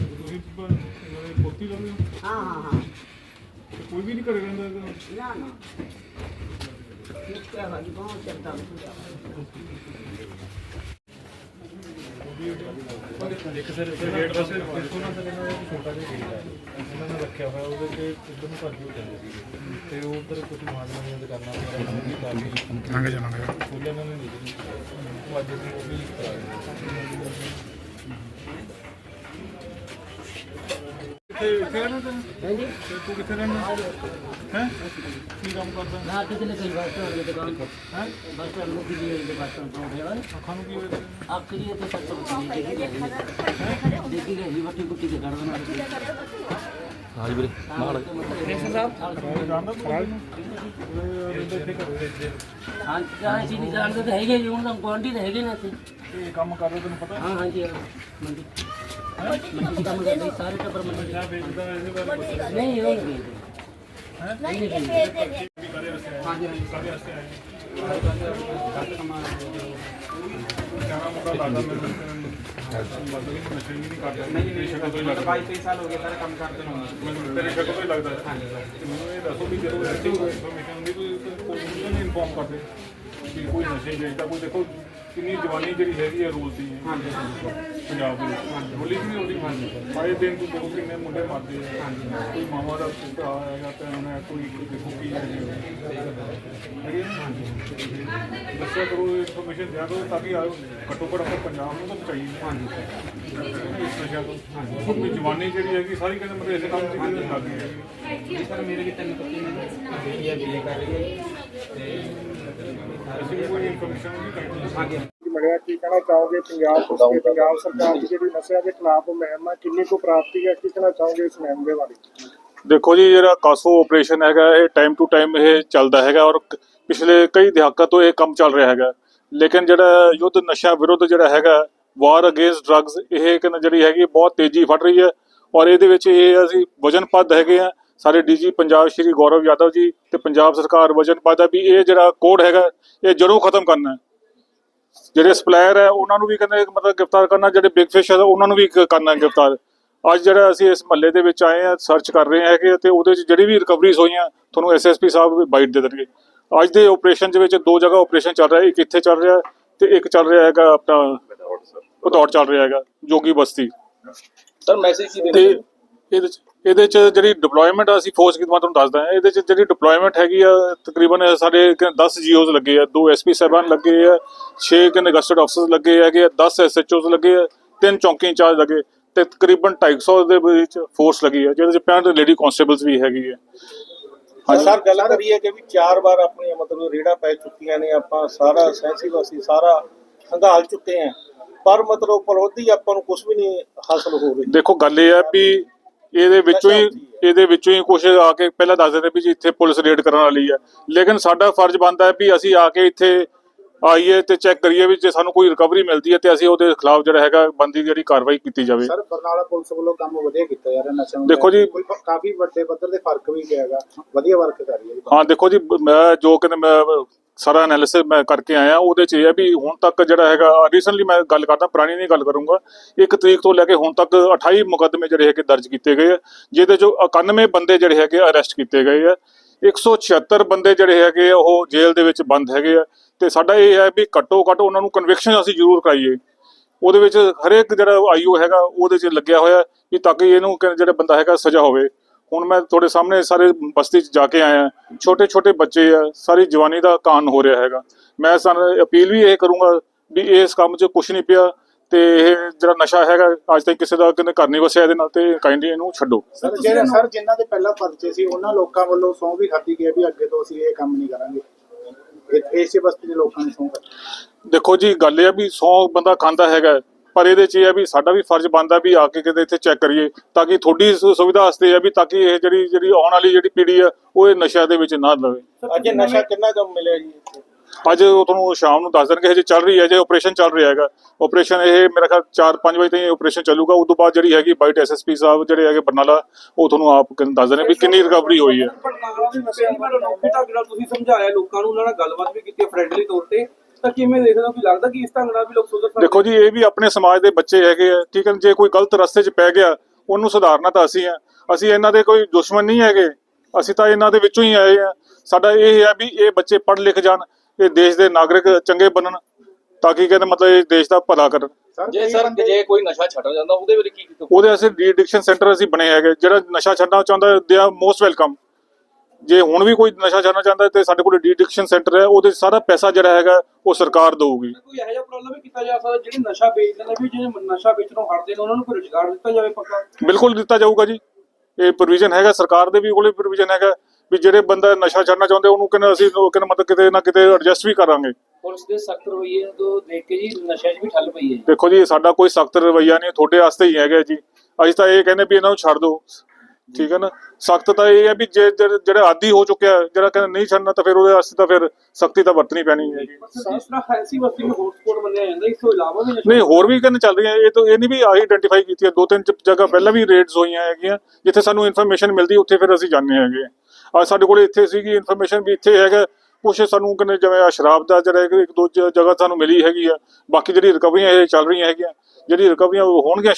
ਤੁਸੀਂ ਪ- ਇਹਨਾਂ ਪੋਤੀ ਲੱਗਦੇ ਹੋ, ਹਾਂ ਹਾਂ ਹਾਂ ਤੇ ਕੋਈ ਵੀ ਨਹੀਂ ਘਰੇ ਰਹਿੰਦਾ ਹੈਗਾ। ਨਾ ਨਾ ਨਿੱਕਾ ਵਾਲੀ ਬਹੁਤ ਚੰਗਾ ਇੱਕ ਸਰ ਗੇਟ ਪਾਸੇ ਦੇਖੋ ਨਾ ਸਰ ਇਹਨਾਂ ਦਾ ਇੱਕ ਛੋਟਾ ਜਿਹਾ ਗੇਟ ਹੈ ਇਹਨਾਂ ਨੇ ਰੱਖਿਆ ਹੋਇਆ ਉਹਦੇ ਤੇ ਇੱਧਰ ਨੂੰ ਭੱਜ ਹੋ ਜਾਂਦੇ ਸੀਗੇ। ਤੇ ਉਹ ਉੱਧਰ ਕੁਝ ਮਾਜਮਾਂ ਦੀਆਂ ਦੁਕਾਨਾਂ ਵਗੈਰਾ ਵੀ ਲੰਘ ਜਾ ਲੰਘ ਜਾ ਖੋਲ੍ਹ ਇਹਨਾਂ ਨੇ ਨਹੀਂ ਉਹ ਅੱਜ ਅਸੀਂ ਉਹ ਵੀ ਕਰਾ ਰਹੇ ਕਿੱਥੇ ਰਹਿਣਾ ਤੈਨੂੰ ਹਾਂਜੀ। ਤੇ ਤੂੰ ਕਿੱਥੇ ਰਹਿਣਾ ਹੈ? ਕੀ ਕੰਮ ਕਰਦਾ? ਨਾ ਕਿਤੇ ਨੇ ਕਈ ਵਾਰ ਤੋਂ ਦੁਕਾਨ ਹੈ? ਬਸ ਤੋਂ ਲੋਕ ਦੀ ਦੇ ਬਾਤ ਤੋਂ ਹੋ। ਗਿਆ ਅੱਖਾਂ ਨੂੰ ਕੀ ਹੋਇਆ ਤੇਰੇ? ਆਖਰੀ ਤੇ ਸੱਤ ਬਚੀ ਦੇਖੀ ਗਈ। ਦੇਖੀ ਗਈ ਵੱਟੀ ਕੁੱਟੀ ਕੇ ਕਰ ਦੇਣਾ ਹਾਂਜੀ ਵੀਰੇ ਨਾਲ ਕ੍ਰਿਸ਼ਨ ਸਾਹਿਬ। ਜਾਣਦਾ ਤੂੰ ਉਹਨੂੰ? ਉਹ ਰਹਿੰਦਾ ਇੱਥੇ ਘਰੇ ਹਾਂ ਜਾਣੇ ਸੀ ਨਹੀਂ ਜਾਣਦੇ ਤਾਂ ਹੈਗੇ ਜੀ ਹੁਣ ਤਾਂ ਗੁਆਂਢੀ ਤਾਂ ਹੈਗੇ ਨੇ ਇੱਥੇ। ਇਹ ਕੰਮ ਕਰਦਾ ਤੈਨੂੰ ਪਤਾ? ਹਾਂ ਹਾਂਜੀ ਹਾਂ। ਮੰਡੀ ਮੰਡੀ ਦੀ ਕੰਮ ਕਰਦੇ ਸਾਰੇ ਟੱਬਰ ਮੰਡੀ ਕਿਆ ਵੇਚਦਾ ਇਹਦੇ ਬਾਰੇ ਕੁਛ ਨਹੀਂ ਉਹ ਨਹੀਂ ਵੇਚਦੇ ਹੈ ਕਾਦੇ ਵਾਸਤੇ ਆਏ ਕਿਆ ਮੁੰਡਾ ਲੱਗਦਾ ਮੈਨੂੰ ਮਤਲਬ ਕਿ ਨਸ਼ੇ ਨਹੀਂ ਕਰਦਾ ਨਹੀਂ ਨਹੀਂ ਸ਼ਕਲ ਤੋਂ ਹੀ ਲੱਗਦਾ 22 ਸਾਲ ਹੋ ਗਏ ਸਾਰੇ ਕੰਮ ਕਰਦੇ ਨੂੰ ਮੈਨੂੰ ਤੇਰੀ ਸ਼ਕਲ ਤੋਂ ਹੀ ਲੱਗਦਾ ਹੈ ਮੈਨੂੰ ਇਹ ਦੱਸੋ ਵੀ ਜਦੋਂ ਐਸੀ ਇਨਫੋਰਮੇਸ਼ਨ ਹੁੰਦੀ ਤੁਸੀਂ ਕੋਈ ਨਹੀਂ ਇਨਫੋਰਮ ਕਰਦੇ ਕਿ ਕੋਈ ਨਸ਼ੇ ਵੇਚਦਾ ਕੋਈ ਦੇਖੋ ਕਿੰਨੀ ਜਵਾਨੀ ਜਿਹੜੀ ਹੈਗੀ ਹੈ ਰੋਲ ਦੀ ਹੈ ਹਾਂਜੀ। ਪੰਜਾਬ ਦੇ। ਹੋਲੀ ਵੀ ਨਹੀਂ ਹੋਲੀ ਆਏ ਦਿਨ ਤੋਂ ਦੇਖੋ ਕਿੰਨੇ ਮੁੰਡੇ ਮਰਦੇ ਆ। ਕੋਈ ਮਾਮਾ ਦਾ ਪੁੱਤਰਾ ਹੈਗਾ ਭੈਣ ਹੈ ਕੋਈ ਦੇਖੋ ਕੀ ਹੈ ਜੀ। ਹੈ? ਦੱਸਿਆ ਕਰੋ ਇਨਫੋਰਮੇਸ਼ਨ ਦਿਆ ਕਰੋ ਤਾਂ ਕਿ ਆਓ ਘੱਟੋ ਘੱਟ ਆਪਾਂ ਪੰਜਾਬ ਨੂੰ ਤਾਂ ਬਚਾਈਏ ਹਾਂਜੀ। ਇਸ ਨਸ਼ਾ ਤੋਂ ਆਪਣੀ ਜਵਾਨੀ ਜਿਹੜੀ ਹੈਗੀ ਸਾਰੀ ਕਹਿੰਦੇ ਮਤਲਬ ਇਸੇ ਕੰਮ 'ਚ ਕਿਹਦੇ ਲੱਗ ਗਈ ਜੀ ਸਰ ਮੇਰੇ ਵੀ ਤਿੰਨ ਪੱਤੀ ਨੇ। ਹੈ ਬੀਏ ਕਰ ਰਹੀ ਹੈ। ਤੇ ਅਸੀਂ ਕੀ ਕਹਿਣਾ ਚਾਹੋਗੇ? ਪੰਜਾਬ ਪੁਲਿਸ ਤੇ ਪੰਜਾਬ ਸਰਕਾਰ ਦੀ ਜਿਹੜੀ ਨਸ਼ਿਆਂ ਦੇ ਖਿਲਾਫ ਮੁਹਿੰਮ ਹੈ ਕਿੰਨੀ ਕੁ ਪ੍ਰਾਪਤੀ ਹੈ? ਕੀ ਕਹਿਣਾ ਚਾਹੋਗੇ ਇਸ ਮੁਹਿੰਮ ਦੇ ਬਾਰੇ? ਦੇਖੋ ਜੀ, ਜਿਹੜਾ ਕਾਸੋ ਆਪਰੇਸ਼ਨ ਹੈਗਾ, ਇਹ ਟਾਈਮ ਟੂ ਟਾਈਮ ਇਹ ਚੱਲਦਾ ਹੈਗਾ ਔਰ ਪਿਛਲੇ ਕਈ ਦਹਾਕਾਂ ਤੋਂ ਇਹ ਕੰਮ ਚੱਲ ਰਿਹਾ ਹੈਗਾ। ਲੇਕਿਨ ਜਿਹੜਾ ਯੁੱਧ ਨਸ਼ਾ ਵਿਰੁੱਧ ਜਿਹੜਾ ਹੈਗਾ ਵਾਰ ਅਗੇਂਸਟ ਡਰੱਗਸ ਇਹ ਕਿ ਜਿਹੜੀ ਹੈਗੀ, ਬਹੁਤ ਤੇਜ਼ੀ ਫੜ ਰਹੀ ਹੈ ਔਰ ਇਹਦੇ ਵਿੱਚ ਇਹ ਅਸੀਂ ਵਜਨਪੱਦ ਹੈਗੇ ਆ ਸਾਰੇ ਡੀਜੀ ਪੰਜਾਬ ਸ਼੍ਰੀ ਗੌਰਵ ਯਾਦਵ ਜੀ ਤੇ ਪੰਜਾਬ ਸਰਕਾਰ ਵਜਨਪੱਦ ਹੈ ਵੀ ਇਹ ਜਿਹੜਾ ਕੋਡ ਹੈਗਾ ਇਹ ਜਰੂਰ ਖਤਮ ਕਰਨਾ ਹੈ। ਜਿਹੜੇ ਸਪਲਾਇਰ ਹੈ ਉਹਨਾਂ ਨੂੰ ਵੀ ਕਹਿੰਦੇ ਮਤਲਬ ਗ੍ਰਿਫਤਾਰ ਕਰਨਾ ਜਿਹੜੇ ਬਿਗ ਫਿਸ਼ ਹੈ ਉਹਨਾਂ ਨੂੰ ਵੀ ਕਰਨਾ ਗ੍ਰਿਫਤਾਰ। ਅੱਜ ਜਿਹੜਾ ਅਸੀਂ ਇਸ ਮਹੱਲੇ ਦੇ ਵਿੱਚ ਆਏ ਆ ਸਰਚ ਕਰ ਰਹੇ ਹੈਗੇ ਤੇ ਉਹਦੇ ਵਿੱਚ ਜਿਹੜੀ ਵੀ ਰਿਕਵਰੀਜ਼ ਹੋਈਆਂ ਤੁਹਾਨੂੰ ਐਸਐਸਪੀ ਸਾਹਿਬ ਬਾਈਟ ਦੇ ਦੇਣਗੇ। ਅੱਜ ਦੇ ਆਪਰੇਸ਼ਨ ਦੇ ਵਿੱਚ ਦੋ ਜਗ੍ਹਾ ਆਪਰੇਸ਼ਨ ਚੱਲ ਰਿਹਾ ਇੱਕ ਇੱਥੇ ਚੱਲ ਰਿਹਾ ਤੇ ਇੱਕ ਚੱਲ ਰਿਹਾ ਹੈਗਾ ਆਪਣਾ ਭਦੌੜ ਚੱਲ ਰਿਹਾ ਹੈਗਾ ਜੋਗੀ ਬਸਤੀ। ਸਰ ਮੈਸੇਜ ਕੀ ਤੇ ਇਹਦੇ ਚ ਇਹਦੇ ਚ ਜਿਹੜੀ ਡਿਪਲੋਇਮੈਂਟ ਅਸੀਂ ਫੋਰਸ ਕੀ ਤੁਹਾਨੂੰ ਦੱਸਦਾ ਹਾਂ। ਇਹਦੇ ਚ ਜਿਹੜੀ ਡਿਪਲੋਇਮੈਂਟ ਹੈਗੀ ਆ ਤਕਰੀਬਨ ਸਾਡੇ 10 ਜੀਓਜ਼ ਲੱਗੇ ਆ। ਦੋ ਐਸਪੀ ਸਾਹਿਬਾਨ ਲੱਗੇ ਆ 6 ਕਿੰਨੇ ਗਸਟਡ ਅਫਸਰਸ ਲੱਗੇ ਹੈਗੇ ਆ 10 ਐਸਐਚਓਜ਼ ਲੱਗੇ ਆ ਤਿੰਨ ਚੌਂਕੀ ਇੰਚਾਰਜ ਲੱਗੇ। ਤੇ ਤਕਰੀਬਨ 250 ਦੇ ਵਿੱਚ ਫੋਰਸ ਲੱਗੀ ਆ ਜਿਹਦੇ ਚ 65 ਲੇਡੀ ਕਨਸਟੇਬਲਸ ਵੀ ਹੈਗੀ ਆ। ਸਰ ਗੱਲ ਕਰੀਏ ਕਿ ਵੀ ਚਾਰ ਵਾਰ ਆਪਣੀਆਂ ਮਤਲਬ ਰੇੜਾ ਪੈ ਚੁੱਕੀਆਂ ਨੇ ਆਪਾਂ ਸਾਰਾ ਸੈਂਸੀ ਵਾਸੀ ਸਾਰਾ ਹੰਗਾਲ ਚੁੱਕੇ ਆ। ਪਰ ਮਤਲਬ ਪਰੋਧੀ ਆਪਾਂ ਨੂੰ ਕੁਝ ਵੀ ਨਹੀਂ ਹਾਸਲ ਹੋ ਰਹੀ। ਦੇਖੋ ਗੱਲ ਇਹ ਹੈ ਵੀ ਇਹਦੇ ਵਿੱਚੋਂ ਹੀ ਇਹਦੇ ਵਿੱਚੋਂ ਹੀ ਕੁਝ ਆ ਕੇ ਪਹਿਲਾਂ ਦੱਸ ਦਿੰਦੇ ਵੀ ਜੀ ਇੱਥੇ ਪੁਲਿਸ ਰੇਡ ਕਰਨ ਵਾਲੀ ਹੈ। ਲੇਕਿਨ ਸਾਡਾ ਫਰਜ਼ ਬਣਦਾ ਹੈ ਵੀ ਅਸੀਂ ਆ ਕੇ ਇੱਥੇ ਆਈਏ ਤੇ ਚੈੱਕ ਕਰੀਏ ਵੀ ਜੇ ਸਾਨੂੰ ਕੋਈ ਰਿਕਵਰੀ ਮਿਲਦੀ ਹੈ ਤੇ ਅਸੀਂ ਉਹਦੇ ਖਿਲਾਫ ਜਿਹੜਾ ਹੈਗਾ ਬੰਦੀ ਜਿਹੜੀ ਕਾਰਵਾਈ ਕੀਤੀ ਜਾਵੇ। ਸਰ ਬਰਨਾਲਾ ਪੁਲਿਸ ਵੱਲੋਂ ਕੰਮ ਵਧੀਆ ਕੀਤਾ ਯਾਰ ਨਸ਼ਿਆਂ ਨੂੰ ਦੇਖੋ ਕੇ। ਜੀ- ਕਾਫੀ ਵੱਡੇ ਪੱਧਰ ਦੇ ਫ਼ਰਕ ਵੀ ਪਿਆਗਾ ਵਧੀਆ ਵਰਕ ਕਰ ਰਹੀ ਹੈ। ਹਾਂ ਦੇਖੋ ਜੀ ਮੈਂ ਜੋ ਕਹਿੰਦੇ ਮੈਂ ਸਾਰਾ ਐਨਾਲਿਸਿਸ ਮੈਂ ਕਰਕੇ ਆਇਆ ਉਹਦੇ ਚ ਇਹ ਹੈ ਵੀ ਹੁਣ ਤੱਕ ਜਿਹੜਾ ਹੈਗਾ ਰੀਸੈਂਟਲੀ ਮੈਂ ਗੱਲ ਕਰਦਾ ਪੁਰਾਣੀ ਨਹੀਂ ਗੱਲ ਕਰੂੰਗਾ ਇੱਕ ਤਰੀਕ ਤੋਂ ਲੈ ਕੇ ਹੁਣ ਤੱਕ 28 ਮੁਕੱਦਮੇ ਜਿਹੜੇ ਹੈਗੇ ਦਰਜ ਕੀਤੇ ਗਏ ਆ ਜਿਹਦੇ ਚੋਂ 91 ਬੰਦੇ ਜਿਹੜੇ ਹੈਗੇ ਅਰੈਸਟ ਕੀਤੇ ਗਏ ਆ 176 ਬੰਦੇ ਜਿਹੜੇ ਹੈਗੇ ਆ, ਉਹ ਜੇਲ੍ਹ ਦੇ ਵਿੱਚ ਬੰਦ ਹੈਗੇ ਆ ਤੇ ਸਾਡਾ ਇਹ ਹੈ ਵੀ ਘੱਟੋ ਘੱਟ ਉਹਨਾਂ ਨੂੰ ਕਨਵਿਕਸ਼ਨ ਅਸੀਂ ਜ਼ਰੂਰ ਕਰਾਈਏ। ਉਹਦੇ ਵਿੱਚ ਹਰੇਕ ਜਿਹੜਾ ਆਈਓ ਹੈਗਾ ਉਹਦੇ 'ਚ ਲੱਗਿਆ ਹੋਇਆ ਵੀ ਤਾਂ ਕਿ ਇਹਨੂੰ ਜਿਹੜਾ ਬੰਦਾ ਹੈਗਾ ਸਜ਼ਾ ਹੋਵੇ। ਹੁਣ ਮੈਂ ਤੁਹਾਡੇ ਸਾਹਮਣੇ ਸਾਰੇ ਬਸਤੀ 'ਚ ਜਾ ਕੇ ਆਇਆ। ਛੋਟੇ ਛੋਟੇ ਬੱਚੇ ਆ ਸਾਰੀ ਜਵਾਨੀ ਦਾ ਕਾਨ ਹੋ ਰਿਹਾ ਹੈਗਾ। ਮੈਂ ਸਾਨੂੰ ਅਪੀਲ ਵੀ ਇਹ ਕਰੂੰਗਾ ਵੀ ਇਸ ਕੰਮ 'ਚ ਕੁਝ ਨਹੀਂ ਪਿਆ ਤੇ ਇਹ ਜਿਹੜਾ ਨਸ਼ਾ ਹੈਗਾ ਅੱਜ ਤੱਕ ਕਿਸੇ ਦਾ ਕਿਨੇ ਘਰ ਨਹੀਂ ਵਸਿਆ ਇਹਦੇ ਨਾਲ ਤੇ ਕਾਈਂਡਲੀ ਇਹਨੂੰ ਛੱਡੋ। ਸਰ ਜਿਹੜੇ ਸਰ ਜਿਨ੍ਹਾਂ ਦੇ ਪਹਿਲਾਂ ਪਰਚੇ ਸੀ ਉਹਨਾਂ ਲੋਕਾਂ ਵੱਲੋਂ ਸਹੁੰ ਵੀ ਖਾਧੀ ਗਈ ਵੀ ਅੱਗੇ ਤੋਂ ਅਸੀਂ ਇਹ ਕੰਮ ਨਹੀਂ ਕਰਾਂਗੇ। ਇਹ ਇਸੇ ਬਸਤੀ ਦੇ ਲੋਕਾਂ ਨੂੰ ਖਾਧੀ ਦੇਖੋ ਜੀ ਗੱਲ ਇਹ ਆ ਵੀ 100 ਬੰਦਾ ਖਾਂਦਾ ਹੈਗਾ। ਪਰ ਇਹਦੇ ਚ ਇਹ ਆ ਵੀ ਸਾਡਾ ਵੀ ਫਰਜ਼ ਬਣਦਾ ਵੀ ਆ ਕੇ ਕਿਤੇ ਇੱਥੇ ਚੈੱਕ ਕਰੀਏ ਤਾਂ ਕਿ ਤੁਹਾਡੀ ਸੁ- ਸੁਵਿਧਾ ਵਾਸਤੇ ਆ ਵੀ ਤਾਂ ਕਿ ਇਹ ਜਿਹੜੀ ਜਿਹੜੀ ਆਉਣ ਵਾਲੀ ਜਿਹੜੀ ਪੀੜ੍ਹੀ ਆ ਉਹ ਇਹ ਨਸ਼ਾ ਦੇ ਵਿੱਚ ਨਾ ਲਵੇ। ਅੱਜ ਇਹ ਨਸ਼ਾ ਕਿੰਨਾ ਕੁ ਮਿਲਿਆ ਜੀ ਇੱਥੇ? ਅੱਜ ਉਹ ਤੁਹਾਨੂੰ ਸ਼ਾਮ ਨੂੰ ਦੱਸ ਦੇਣਗੇ ਹਜੇ ਚੱਲ ਰਹੀ ਹੈ ਜੇ ਆਪਰੇਸ਼ਨ ਚੱਲ ਰਿਹਾ ਹੈਗਾ। ਆਪਰੇਸ਼ਨ ਇਹ ਮੇਰਾ ਖਿਆਲ 4-5 ਵਜੇ ਤਾਈਂ ਆਪਰੇਸ਼ਨ ਚੱਲੂਗਾ ਉਸ ਤੋਂ ਬਾਅਦ ਜਿਹੜੀ ਹੈਗੀ ਬਾਈਟ ਐਸਐਸਪੀ ਸਾਹਿਬ ਜਿਹੜੇ ਹੈਗੇ ਬਰਨਾਲਾ ਉਹ ਤੁਹਾਨੂੰ ਆਪ ਕਿਨ- ਦੱਸ ਦੇਣੇ ਵੀ ਕਿੰਨੀ ਰਿਕਵਰੀ ਹੋਈ ਹੈ। ਪਟਨਾਲਾ ਦੇ ਨਸ਼ੇ ਵਾਲੇ ਲੋਕੀ ਢੰਗ ਨਾਲ ਤੁਸੀਂ ਸਮਝਾਇਆ ਲੋਕਾਂ ਨੂੰ ਉਹਨਾਂ ਨਾਲ ਗੱਲਬਾਤ ਵੀ ਕੀਤੀ ਫ੍ਰੈਂਡਲੀ ਤੌਰ ਤੇ। ਤਾਂ ਕਿਵੇਂ ਦੇਖਦੇ ਹੋ ਕਿ ਲੱਗਦਾ ਕਿ ਇਸ ਢੰਗ ਨਾਲ ਵੀ ਲੋਕ ਸੁਧਰ ਸਕਦੇ ਦੇਖੋ ਜੀ ਇਹ ਵੀ ਆਪਣੇ ਸਮਾਜ ਦੇ ਬੱਚੇ ਹੈਗੇ ਆ ਠੀਕ ਹੈ ਜੇ ਕੋਈ ਗਲਤ ਰਸਤੇ 'ਚ ਪੈ ਗਿਆ ਉਹਨੂੰ ਸੁਧਾਰਨਾ ਤਾਂ ਅਸੀਂ ਆ। ਅਸੀਂ ਇਹਨਾਂ ਦੇ ਕੋਈ ਦੁਸ਼ਮਣ ਨਹੀਂ ਹੈਗੇ। ਅਸੀਂ ਤਾਂ ਇਹਨਾਂ ਦੇ ਵਿੱਚੋਂ ਹੀ ਆਏ ਆ। ਸਾਡਾ ਇਹ ਹੈ ਵੀ ਇਹ ਬੱਚੇ ਪੜ੍ਹ ਲਿਖ ਜਾਣ ਇਹ ਦੇਸ਼ ਦੇ ਨਾਗਰਿਕ ਚੰਗੇ ਬਣਨ ਤਾਂ ਕਿ ਕਹਿੰਦੇ ਮਤਲਬ ਇਹ ਦੇਸ਼ ਦਾ ਭਲਾ ਕਰਨ। ਜੇ ਸਰ ਜੇ ਕੋਈ ਨਸ਼ਾ ਛੱਡ ਜਾਂਦਾ ਉਹਦੇ ਵੇਲੇ ਕੀ ਉਹਦੇ ਵਾਸਤੇ ਰੀਡਿਕਸ਼ਨ ਸੈਂਟਰ ਅਸੀਂ ਬਣੇ ਹੈਗੇ। ਜਿਹੜਾ ਨਸ਼ਾ ਛੱਡਣਾ ਚਾਹੁੰਦਾ ਦੇ ਆ ਮੋਸਟ ਵੈਲਕਮ ਜੇ ਹੁਣ ਵੀ ਕੋਈ ਨਸ਼ਾ ਛੱਡਣਾ ਚਾਹੁੰਦਾ ਤੇ ਸਾਡੇ ਕੋਲ ਰੀਡਿਕਸ਼ਨ ਸੈਂਟਰ ਹੈ ਉਹਦੇ ਸਾਰਾ ਪੈਸਾ ਜਿਹੜਾ ਹੈਗਾ ਉਹ ਸਰਕਾਰ ਦੇਊਗੀ। ਕੋਈ ਇਹੋ ਜਿਹਾ ਪ੍ਰੋਬਲਮ ਵੀ ਕੀਤਾ ਜਾ ਸਕਦਾ ਜਿਹੜੇ ਨਸ਼ਾ ਵੇਚਦੇ ਨੇ ਵੀ ਜਿਹੜੇ ਨਸ਼ਾ ਵੇਚਣੋਂ ਹਟਦੇ ਨੇ ਉਹਨਾਂ ਨੂੰ ਕੋਈ ਰੁਜ਼ਗਾਰ ਦਿੱਤਾ ਜਾਵੇ ਪੱਕਾ? ਬਿਲਕੁਲ ਦਿੱਤਾ ਜਾਊਗਾ ਜੀ। ਇਹ ਪ੍ਰੋਵੀਜ਼ਨ ਹੈਗਾ ਸਰਕਾਰ ਦੇ ਵੀ ਕੋਲੇ ਪ੍ਰੋਵੀਜ਼ਨ ਹੈਗਾ ਵੀ ਜਿਹੜੇ ਬੰਦਾ ਨਸ਼ਾ ਛੱਡਣਾ ਚਾਹੁੰਦੇ ਉਹਨੂੰ ਕਹਿੰਦਾ ਅਸੀਂ ਕਹਿੰਦਾ ਮਤਲਬ ਕਿਤੇ ਨਾ ਕਿਤੇ ਐਡਜਸਟ ਵੀ ਕਰਾਂਗੇ। ਪੁਲਿਸ ਦੇ ਸਖਤ ਰਵਈਏ ਤੋਂ ਦੇਖ ਕੇ ਜੀ ਨਸ਼ੇ 'ਚ ਵੀ ਠੱਲ ਪਈ ਹੈ ਦੇਖੋ ਜੀ ਸਾਡਾ ਕੋਈ ਸਖਤ ਰਵਈਆ ਨਹੀਂ ਤੁਹਾਡੇ ਵਾਸਤੇ ਹੀ ਹੈਗਾ ਜੀ। ਅਸੀਂ ਤਾਂ ਇਹ ਕਹਿੰਦੇ ਵੀ ਇਹਨਾਂ ਨੂੰ ਛੱਡ ਦਿਓ। ਠੀਕ ਹੈ ਨਾ? ਸਖਤ ਤਾਂ ਇਹ ਹੈ ਵੀ ਜੇ ਜਿਹੜੇ ਆਦੀ ਹੋ ਚੁੱਕਿਆ ਜਿਹੜਾ ਕਹਿੰਦਾ ਨਹੀਂ ਛੱਡਣਾ ਤਾਂ ਫਿਰ ਉਹਦੇ ਵਾਸਤੇ ਤਾਂ ਫਿਰ ਸਖਤੀ ਤਾਂ ਵਰਤਣੀ ਪੈਣੀ ਹੈ ਨਹੀਂ ਹੋਰ ਵੀ ਕਹਿੰਦੇ ਚੱਲ ਰਹੀਆਂ ਇਹ ਤਾਂ ਇਹ ਨਹੀਂ ਵੀ ਆਹੀ ਆਇਡੈਂਟੀਫਾਈ ਕੀਤੀ ਹੈ ਦੋ ਤਿੰਨ ਜਗ੍ਹਾ ਪਹਿਲਾਂ ਵੀ ਰੇਡਸ ਹੋਈਆਂ ਹੈਗੀਆਂ ਜਿੱਥੇ ਸਾਨੂੰ ਇਨਫੋਰਮੇਸ਼ਨ ਮਿਲਦੀ ਉੱਥੇ ਫਿਰ ਅਸੀਂ ਜਾਂਦੇ ਹੈਗੇ ਆ ਸਾਡੇ ਕੋਲ ਇੱਥੇ ਸੀਗੀ ਇਨਫੋਰਮੇਸ਼ਨ ਵੀ ਇੱਥੇ ਹੈਗਾ ਕੁਛ ਸਾਨੂੰ ਕਹਿੰਦੇ ਜਿਵੇਂ ਆ ਸ਼ਰਾਬ ਦਾ ਜਿਹੜਾ ਇੱਕ ਦੋ ਜਗ੍ਹਾ ਸਾਨੂੰ ਮਿਲੀ ਹੈਗੀ ਆ ਬਾਕੀ ਜਿਹੜੀ ਰਿਕਵਰੀਆਂ ਇਹ ਚੱਲ ਰਹੀਆਂ ਹੈਗੀਆਂ ਜਿਹੜੀ ਰਿਕਵਰੀਆਂ ਹੋਣਗੀਆਂ